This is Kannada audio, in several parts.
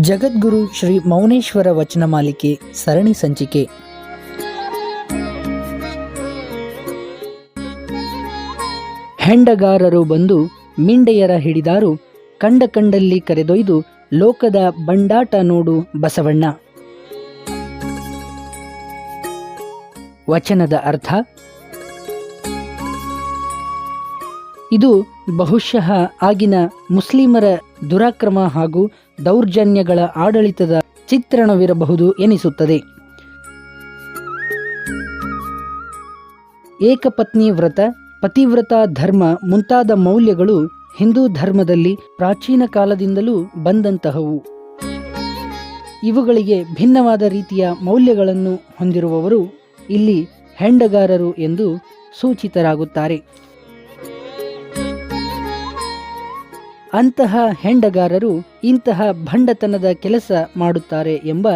ಜಗದ್ಗುರು ಶ್ರೀ ಮೌನೇಶ್ವರ ವಚನ ಮಾಲಿಕೆ ಸರಣಿ ಸಂಚಿಕೆ. ಹೆಂಡಗಾರರು ಬಂದು ಮಿಂಡೆಯರ ಹಿಡಿದಾರು, ಕಂಡ ಕಂಡಲ್ಲಿ ಕರೆದೊಯ್ದು ಲೋಕದ ಬಂಡಾಟ ನೋಡು ಬಸವಣ್ಣ. ವಚನದ ಅರ್ಥ, ಇದು ಬಹುಶಃ ಆಗಿನ ಮುಸ್ಲಿಮರ ದುರಾಕ್ರಮ ಹಾಗೂ ದೌರ್ಜನ್ಯಗಳ ಆಡಳಿತದ ಚಿತ್ರಣವಿರಬಹುದು ಎನಿಸುತ್ತದೆ. ಏಕಪತ್ನಿ ವ್ರತ, ಪತಿವ್ರತ ಧರ್ಮ ಮುಂತಾದ ಮೌಲ್ಯಗಳು ಹಿಂದೂ ಧರ್ಮದಲ್ಲಿ ಪ್ರಾಚೀನ ಕಾಲದಿಂದಲೂ ಬಂದಂತಹವು. ಇವುಗಳಿಗೆ ಭಿನ್ನವಾದ ರೀತಿಯ ಮೌಲ್ಯಗಳನ್ನು ಹೊಂದಿರುವವರು ಇಲ್ಲಿ ಹೆಂಡಗಾರರು ಎಂದು ಸೂಚಿತರಾಗುತ್ತಾರೆ. ಅಂತಹ ಹೆಂಡಗಾರರು ಇಂತಹ ಭಂಡತನದ ಕೆಲಸ ಮಾಡುತ್ತಾರೆ ಎಂಬ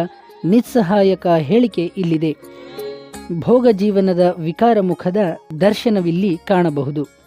ನಿಸ್ಸಹಾಯಕ ಹೇಳಿಕೆ ಇಲ್ಲಿದೆ. ಭೋಗ ಜೀವನದ ವಿಕಾರ ಮುಖದ ದರ್ಶನವಿಲ್ಲಿ ಕಾಣಬಹುದು.